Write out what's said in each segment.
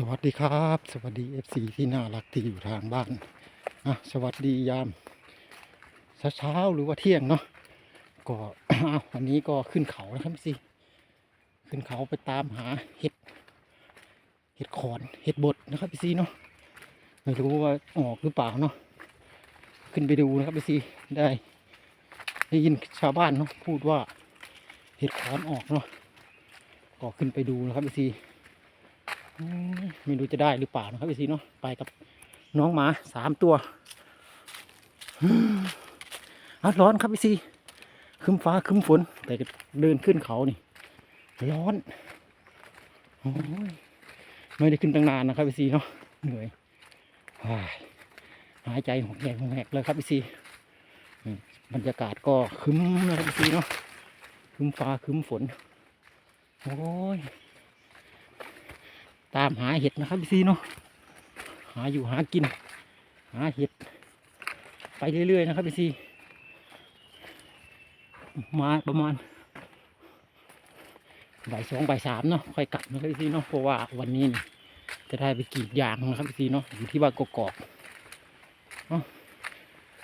สวัสดีครับ สวัสดี FC ที่น่ารักที่อยู่ทางบ้านอะสวัสดียามเช้าหรือว่าเที่ยงเนาะก็วันนี้ก็ขึ้นเขานะครับสิขึ้นเขาไปตามหาเห็ดเห็ดขอนเห็ดบดนะครับพี่ซีเนาะไม่รู้ว่าออกหรือเปล่าเนาะขึ้นไปดูนะครับพี่ซีได้ได้ยินชาวบ้านเนาะพูดว่าเห็ดขอนออกเนาะก็ขึ้นไปดูนะครับพี่ซี ไม่รู้จะได้หรือเปล่านะครับพี่ซีเนาะไปกับน้องหมาสามตัวอืมอะร้อนครับพี่ซีคึมฟ้าคึมฝน แต่เดินขึ้นเขานี่ ร้อนอไม่ได้ขึ้นตั้งนานนะครับพี่ซีเนาะเหนื่อยหายใจหกแหกหกแหกเลยครับพี่ซีบรรยากาศก็คึมนะครับพี่ซีเนาะคึมฟ้าคึมฝน โอ้ย ตามหาเห็ดนะครับพี่ซีเนาะหาอยู่หากิน หาเห็ด ไปเรื่อยๆนะครับพี่ซีมาประมาณบ่ายสองบ่ายสามเนาะค่อยกลับนะครับพี่ซีเนาะเพราะว่าวันนี้จะได้ไปกรีดยางนะครับพี่ซีเนาะอยู่ที่บ้านกกอกเนาะ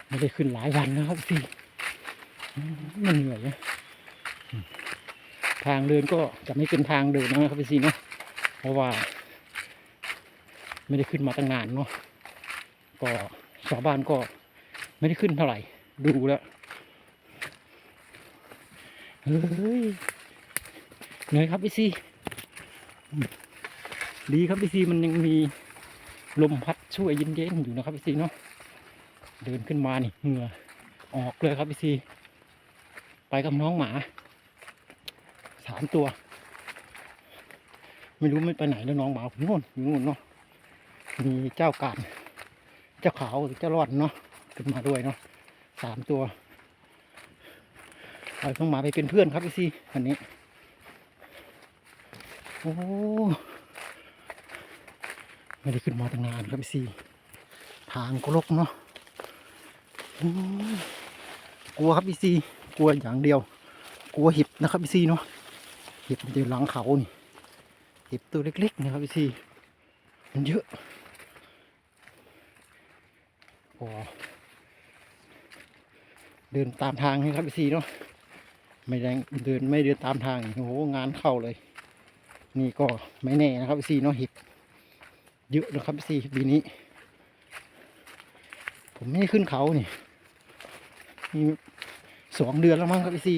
ไม่ได้ขึ้นหลายวันนะครับพี่ซีอืมมันเหนื่อยนะทางเดินก็จะไม่เป็นทางเดินนะครับพี่ซีเนาะเพราะว่า ไม่ได้ขึ้นมาตั้งนานเนาะก็ชาวบ้านก็ไม่ได้ขึ้นเท่าไหร่ ดูแล้วเฮ้ยเหนื่อยครับพี่ซีดีครับพี่ซีมันยังมีลมพัดช่วยเย็นๆอยู่นะครับพี่ซีเนาะเดินขึ้นมานี่เหงื่อออกเลยครับพี่ซีไปกับน้องหมาสามตัว ไม่รู้ไม่ไปไหนแล้วน้องหมาผมนู่นอยู่นู่นเนาะ มีเจ้าการเจ้าขาวเจ้ารอดเนาะขึ้นมาด้วยเนาะสามตัวเอาน้องมาไปเป็นเพื่อนครับพี่ซีอันนี้ โอ้ไม่ได้ขึ้นมาตั้งนานครับพี่ซีทางก็รกเนาะโอ้ยกลัวครับพี่ซีกลัวอย่างเดียว กลัวเห็บนะครับพี่ซีเนาะเห็บมันจะอยู่หลังเขานี่เห็บตัวเล็กๆนะครับพี่ซีมันเยอะ โอ้เดินตามทางนี่ครับพี่ซีเนาะไม่แรงเดินไม่เดินตามทางโอ้โหงานเข้าเลย นี่ก็ไม่แน่นะครับพี่ซีเนาะเห็บเยอะนะครับพี่ซีปีนี้ ผมไม่ได้ขึ้นเขานี่มีสองเดือนแล้วมั้งครับพี่ซี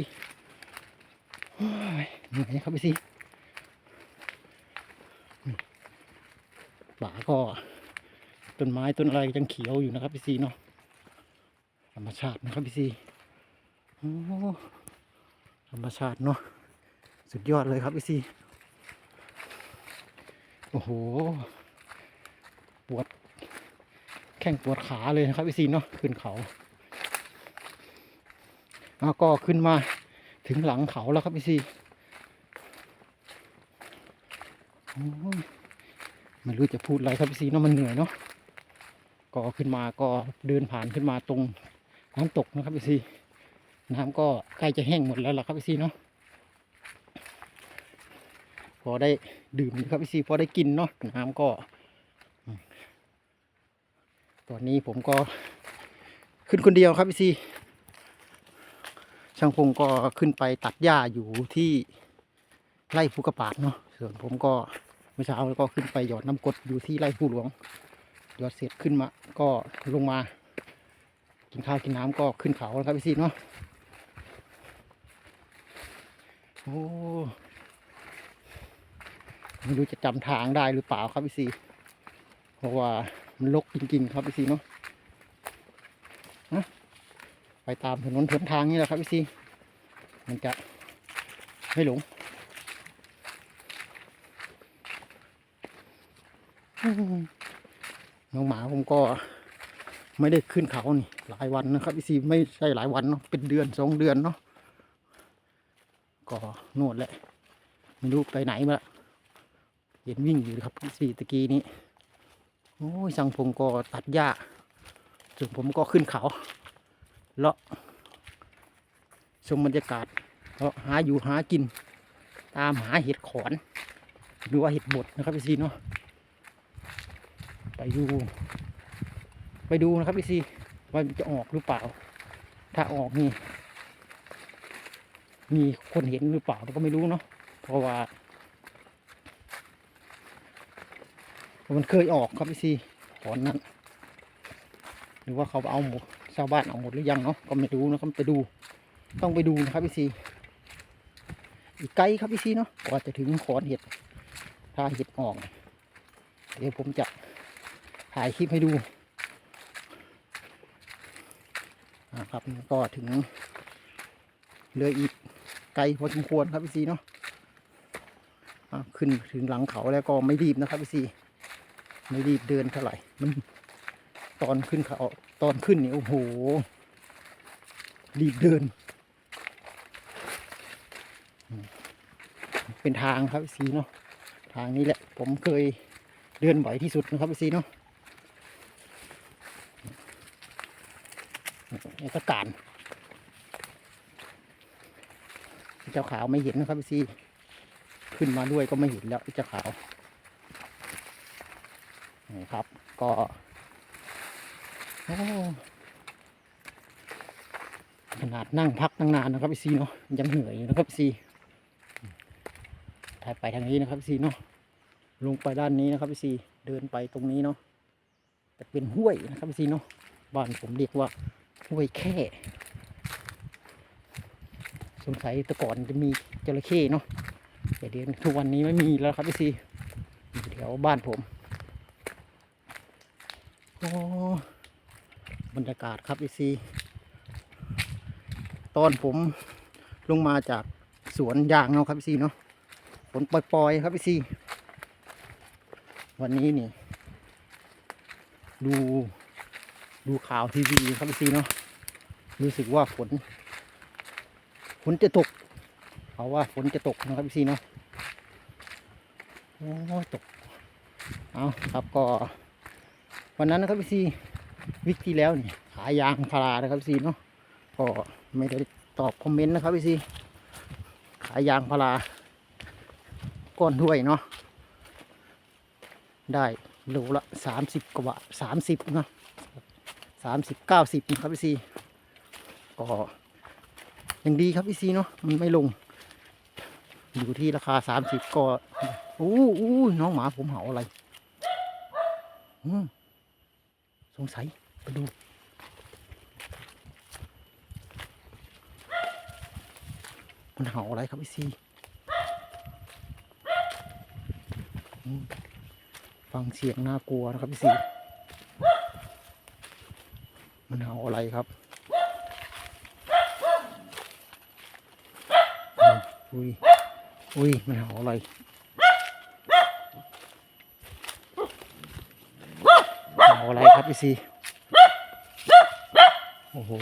เหนื่อยครับพี่ซีป่าก็ ต้นไม้ต้นอะไรยังเขียวอยู่นะครับพี่ซีเนาะธรรมชาตินะครับพี่ซีโอ้ธรรมชาติเนาะสุดยอดเลยครับพี่ซีโอ้โหปวดแข้งปวดขาเลยนะครับพี่ซีเนาะขึ้นเขาแล้วก็ขึ้นมาถึงหลังเขาแล้วครับพี่ซีโอไม่รู้จะพูดอะไรครับพี่ซีเนาะมันเหนื่อยเนาะ ก็ขึ้นมาก็เดินผ่านขึ้นมาตรงน้ำตกนะครับพี่ซีน้ำก็ใกล้จะแห้งหมดแล้วล่ะครับพี่ซีเนาะพอได้ดื่มนะครับพี่ซีพอได้กินเนาะน้ำก็ ตอนนี้ผมก็ขึ้นคนเดียวครับพี่ซีช่างพงก็ขึ้นไปตัดหญ้าอยู่ที่ไร่ภูกระปาดเนาะส่วนผมก็เมื่อเช้าก็ขึ้นไปหยอดน้ำกดอยู่ที่ไร่ผู้หลวง หยอดเสร็จขึ้นมาก็ลงมา กินข้าวกินน้ำก็ขึ้นเขาแล้วครับพี่ซีเนาะโอ้ไม่รู้จะจำทางได้หรือเปล่าครับพี่ซีเพราะว่ามันลกจริงๆครับพี่ซีเนาะนะไปตามถนนถนทางนี่แหละครับพี่ซีมันจะไม่หลงอืม น้องหมาผมก็ไม่ได้ขึ้นเขานี่ หลายวันนะครับพี่ซีไม่ใช่หลายวันเนาะเป็นเดือนสองเดือนเนาะก็นวดแหละไม่รู้ไปไหนมาละเห็นวิ่งอยู่ครับพี่ซีตะกี้นี้โอ้ยสังผมก็ตัดหญ้าส่วนผมก็ขึ้นเขาเลาะชมบรรยากาศเลาะหาอยู่หากิน ตามหาเห็ดขอนหรือว่าเห็ดบดนะครับพี่ซีเนาะ ไปดูไปดูนะครับพี่ซีว่ามันจะออกหรือเปล่า ถ้าออกนี่มีคนเห็นหรือเปล่าเราก็ไม่รู้เนาะเพราะว่า มันเคยออกครับพี่ซีก่อนนั้น หรือว่าเขาเอาหมดชาวบ้านเอาหมดหรือยังเนาะก็ไม่รู้นะครับไปดู ต้องไปดูนะครับพี่ซีอีกไกลครับพี่ซีเนาะกว่าจะถึงขอนเห็ดถ้าเห็ดออก เดี๋ยวผมจะ ถ่ายคลิปให้ดูครับก็ถึงเหลืออีกไกลพอสมควรครับพี่ซีเนาะอะขึ้นถึงหลังเขาแล้วก็ไม่รีบนะครับพี่ซีไม่รีบเดินเท่าไหร่มันตอนขึ้นเขาตอนขึ้นนี่โอ้โห รีบเดิน เป็นทางครับพี่ซีเนาะทางนี้แหละ ผมเคยเดินบ่อยที่สุดนะครับพี่ซีเนาะ เอกการ เจ้าขาวไม่เห็นนะครับพี่ซีขึ้นมาด้วยก็ไม่เห็นแล้วไอเจ้าขาวนี่ครับ ก็ขนาดนั่งพักนั่งนานนะครับพี่ซีเนาะยังเหนื่อยอยู่นะครับพี่ซีถ่ายไปทางนี้นะครับพี่ซีเนาะลงไปด้านนี้นะครับพี่ซีเดินไปตรงนี้เนาะจะเป็นห้วยนะครับพี่ซีเนาะบ้านผมเรียกว่า ห้วยแค่สงสัยแต่ก่อนจะมีจระเข้เนาะแต่เดี๋ยวทุกวันนี้ไม่มีแล้วครับพี่ซีอยู่แถวบ้านผมโอ้บรรยากาศครับพี่ซีตอนผมลงมาจากสวนยางเนาะครับพี่ซีเนาะฝนปล่อยๆครับพี่ซีวันนี้นี่ ดูดูข่าวทีวีครับพี่ซีเนาะ รู้สึกว่าฝน ฝนจะตกเขาว่าฝนจะตกนะครับพี่ซีเนาะโอ้ตก เอาครับก็ วันนั้นนะครับพี่ซีวิกที่แล้วเนี่ยขายยางพารานะครับพี่ซีเนาะก็ไม่ได้ตอบคอมเมนต์นะครับพี่ซีขายยางพาราก้อนถ้วยเนาะได้โลละสามสิบกว่าสามสิบนะสามสิบเก้าสิบนะครับพี่ซี ก็ยังดีครับพี่ซีเนาะมันไม่ลง อยู่ที่ราคาสามสิบก็อู้อู้น้องหมาผมเห่าอะไรอืมสงสัยไปดูมันเห่าอะไรครับพี่ซีฟังเสียงน่ากลัวนะครับพี่สีมันเห่าอะไรครับ อุ้ย อุ้ย มันเห่าอะไรเห่าอะไรครับพี่สีโอ้โห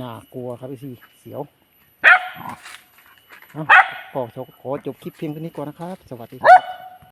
น่ากลัวครับพี่สีเสียวเอาก็ขอจบคลิปเพียงเท่านี้ก่อนนะครับ สวัสดีครับ